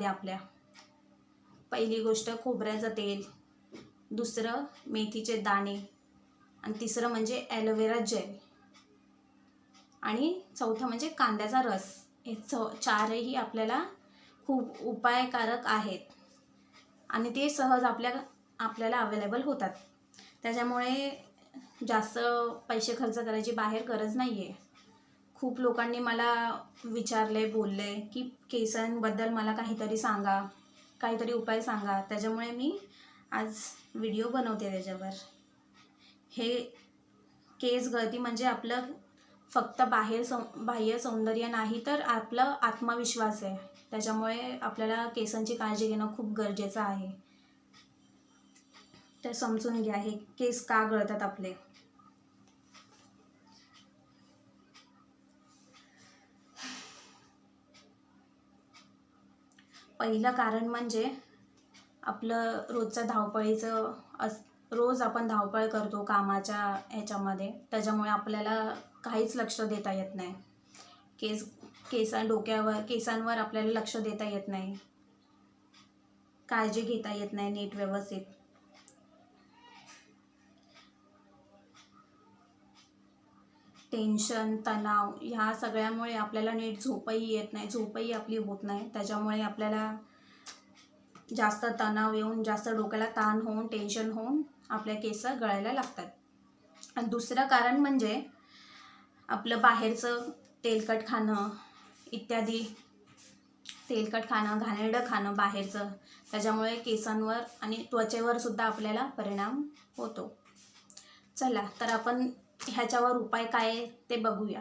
याच्यामध्ये आपल्या. पहिली गोष्ट खोबऱ्याचं तेल दुसरं मेथीचे दाणे आणि तिसरं म्हणजे ॲलोवेरा जेल आणि चौथं म्हणजे कांद्याचा रस. हे चौ चारही आपल्याला खूप उपायकारक आहेत आणि ते सहज आपल्या आपल्याला अवेलेबल होतात. त्याच्यामुळे जास्त पैसे खर्च करायची बाहेर गरज नाही आहे खूप लोकांनी मला विचारले बोलले की केसांबद्दल मला काहीतरी सांगा काहीतरी उपाय सांगा. त्याच्यामुळे मी आज व्हिडिओ बनवते त्याच्यावर. हे केस गळती म्हणजे आपलं फक्त बाहेर सौ बाह्य सौंदर्य नाही तर आपलं आत्मविश्वास आहे. त्याच्यामुळे आपल्याला केसांची काळजी घेणं खूप गरजेचं आहे. तर समजून घ्या हे केस का गळतात आपले? पहिलं कारण म्हणजे आपलं रोजचं धावपळीचं अस रोज आपण धावपळ करतो कामाच्या ह्याच्यामध्ये. त्याच्यामुळे आपल्याला काहीच लक्ष देता येत नाही. केस केसां डोक्यावर केसांवर आपल्याला लक्ष देता येत नाही. काळजी घेता येत नाही नीट व्यवस्थित. टेन्शन तणाव ह्या सगळ्यामुळे आपल्याला नीट झोपही येत नाही झोपही आपली होत नाही. त्याच्यामुळे आपल्याला जास्त तणाव येऊन जास्त डोक्याला ताण होऊन टेन्शन होऊन आपल्या केस गळायला लागतात. आणि दुसरं कारण म्हणजे आपलं बाहेरचं तेलकट खाणं इत्यादी. तेलकट खाणं घाणेरडं खाणं बाहेरचं. त्याच्यामुळे केसांवर आणि त्वचेवर सुद्धा आपल्याला परिणाम होतो. चला तर आपण ह्याच्यावर उपाय काय ते बघूया.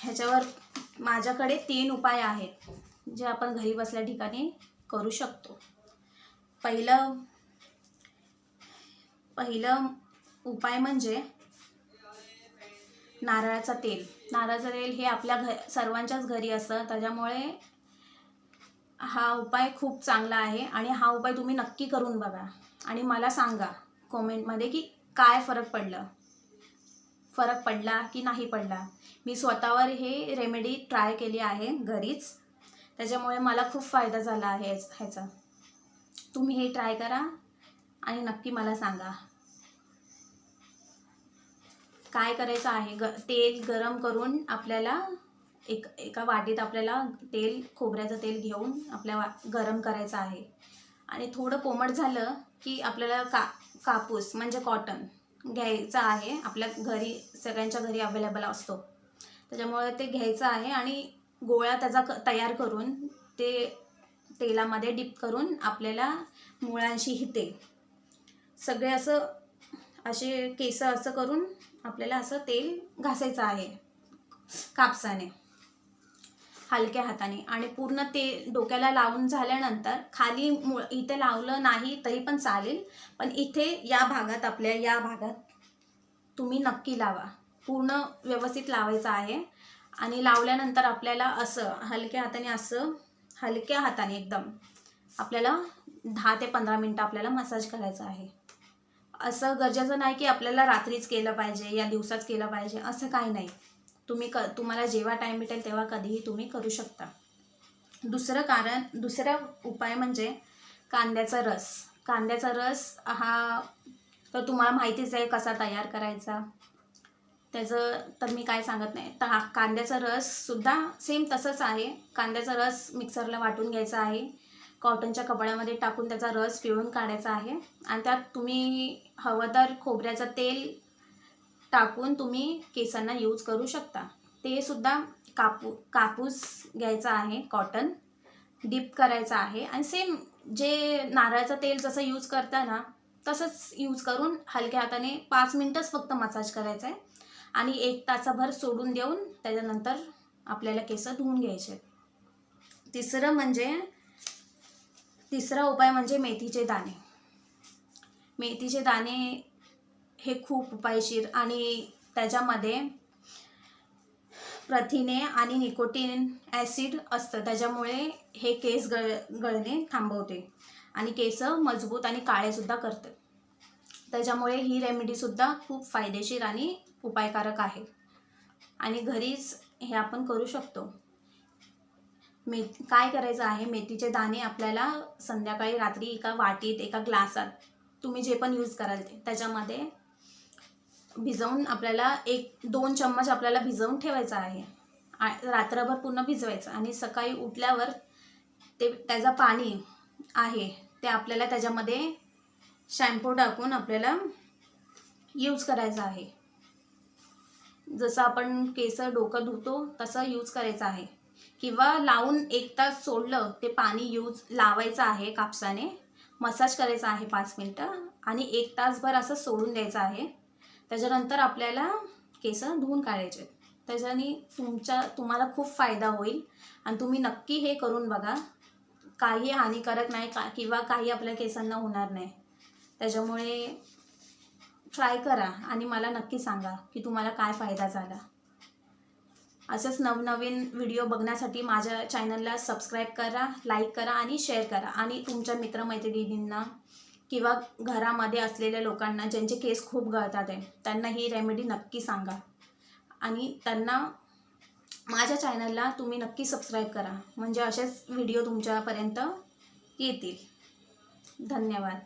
ह्याच्यावर माझ्याकडे तीन उपाय आहेत जे आपण घरी बसल्या ठिकाणी करू शकतो. पहिलं पहिलं उपाय म्हणजे नारळाचं तेल. नारळाचं तेल हे आपल्या घ सर्वांच्याच घरी असतं त्याच्यामुळे हा उपाय खूप चांगला आहे आणि हा उपाय तुम्ही नक्की करून बघा. आणि मला सांगा कॉमेंटमध्ये की काय फरक पडलं? फरक पडला की नाही पडला. मी स्वतःवर हे रेमेडी ट्राय केली आहे घरीच. त्याच्यामुळे मला खूप फायदा झाला आहे ह्याचा. तुम्ही हे ट्राय करा आणि नक्की मला सांगा. काय करायचं आहे? ग तेल गरम करून आपल्याला एक एका वाटीत आपल्याला तेल खोबऱ्याचं तेल घेऊन आपल्या वा गरम करायचं आहे. आणि थोडं कोमट झालं की आपल्याला का कापूस म्हणजे कॉटन घ्यायचं आहे. आपल्या घरी सगळ्यांच्या घरी अवेलेबल असतो. त्याच्यामुळे ते घ्यायचं आहे आणि गोळा त्याचा क तयार करून ते तेलामध्ये डिप करून आपल्याला मुळांशी हिते. सगळे असं असे केस असं करून आपल्याला असं तेल घासायचं आहे. कापसाने. हलक्या हाताने आणि पूर्ण ते डोक्याला लावून झाल्यानंतर खाली मुळ इथे लावलं नाही तरी पण चालेल. पण इथे या भागात आपल्या या भागात तुम्ही नक्की लावा. पूर्ण व्यवस्थित लावायचं आहे. आणि लावल्यानंतर आपल्याला असं हलक्या हाताने असं हलक्या हाताने एकदम आपल्याला दहा ते पंधरा मिनटं आपल्याला मसाज करायचा आहे. असं गरजेचं नाही की आपल्याला रात्रीच केलं पाहिजे या दिवसाच केलं पाहिजे असं काही नाही. तुम्ही क तुम्हाला जेव्हा टाईम भेटेल तेव्हा कधीही तुम्ही करू शकता. दुसरं कारण दुसरा उपाय म्हणजे कांद्याचा रस. कांद्याचा रस हा तर तुम्हाला माहितीच आहे कसा तयार करायचा. त्याचं तर मी काय सांगत नाही. तर हा कांद्याचा रससुद्धा सेम तसंच आहे. कांद्याचा रस मिक्सरला वाटून घ्यायचा आहे. कॉटनच्या कपड्यामध्ये टाकून त्याचा रस पिळून काढायचा आहे. आणि त्यात तुम्ही हवं तर खोबऱ्याचं तेल टाकून तुम्ही केसांना यूज करू शकता. ते सुद्धा कापू कापूस घ्यायचा आहे कॉटन डिप करायचा आहे आणि सेम जे नारळाचं तेल जसं यूज करता ना तसंच यूज करून हलक्या हाताने पाच मिनटंच फक्त मसाज करायचा आहे आणि एक तासाभर सोडून देऊन त्याच्यानंतर आपल्याला केस धुवून घ्यायचे. तिसरं म्हणजे तिसरा उपाय म्हणजे मेथीचे दाणे. मेथीचे दाणे हे खूप उपायशीर आणि त्याच्यामध्ये प्रथिने आणि निकोटीन ॲसिड असतं. त्याच्यामुळे हे केस गळ गळणे थांबवते आणि केस मजबूत आणि काळेसुद्धा करते. त्याच्यामुळे ही रेमेडीसुद्धा खूप फायदेशीर आणि उपायकारक आहे. आणि घरीच हे आपण करू शकतो. मे काय करायचं आहे? मेथीचे दाणे आपल्याला संध्याकाळी रात्री एका वाटीत एका ग्लासात तुम्ही जे पण यूज कराल ते. त्याच्यामध्ये भिजवून आपल्याला एक दोन चम्मच आपल्याला भिजवून ठेवायचा आहे. आ- रात्रभर पूर्ण भिजवायचं आणि सकाळी उठल्यावर ते त्याचं पाणी आहे ते आपल्याला त्याच्यामध्ये शॅम्पू टाकून आपल्याला यूज करायचं आहे. जसं आपण केस डोकं धुतो तसं यूज करायचं आहे. किंवा लावून एक तास सोडलं ते पाणी यूज लावायचं आहे कापसाने. मसाज करायचा आहे पाच मिनटं आणि एक तासभर असं सोडून द्यायचं आहे. त्याच्यानंतर आपल्याला केस धुवून काढायचे त्याच्याने तुमच्या तुम्हाला खूप फायदा होईल. आणि तुम्ही नक्की हे करून बघा. काही हानिकारक नाही का किंवा काही आपल्या केसांना होणार नाही. त्याच्यामुळे ट्राय करा आणि मला नक्की सांगा की तुम्हाला काय फायदा झाला. असेच नवनवीन व्हिडिओ बघण्यासाठी माझ्या चॅनलला सबस्क्राईब करा लाईक करा आणि शेअर करा. आणि तुमच्या मित्रमैत्रिणींना किंवा घरामध्ये असलेल्या लोकांना ज्यांचे केस खूप गळतात आहे त्यांना ही रेमेडी नक्की सांगा. आणि त्यांना माझ्या चॅनलला तुम्ही नक्की सबस्क्राईब करा. म्हणजे असेच व्हिडिओ तुमच्यापर्यंत येतील. धन्यवाद.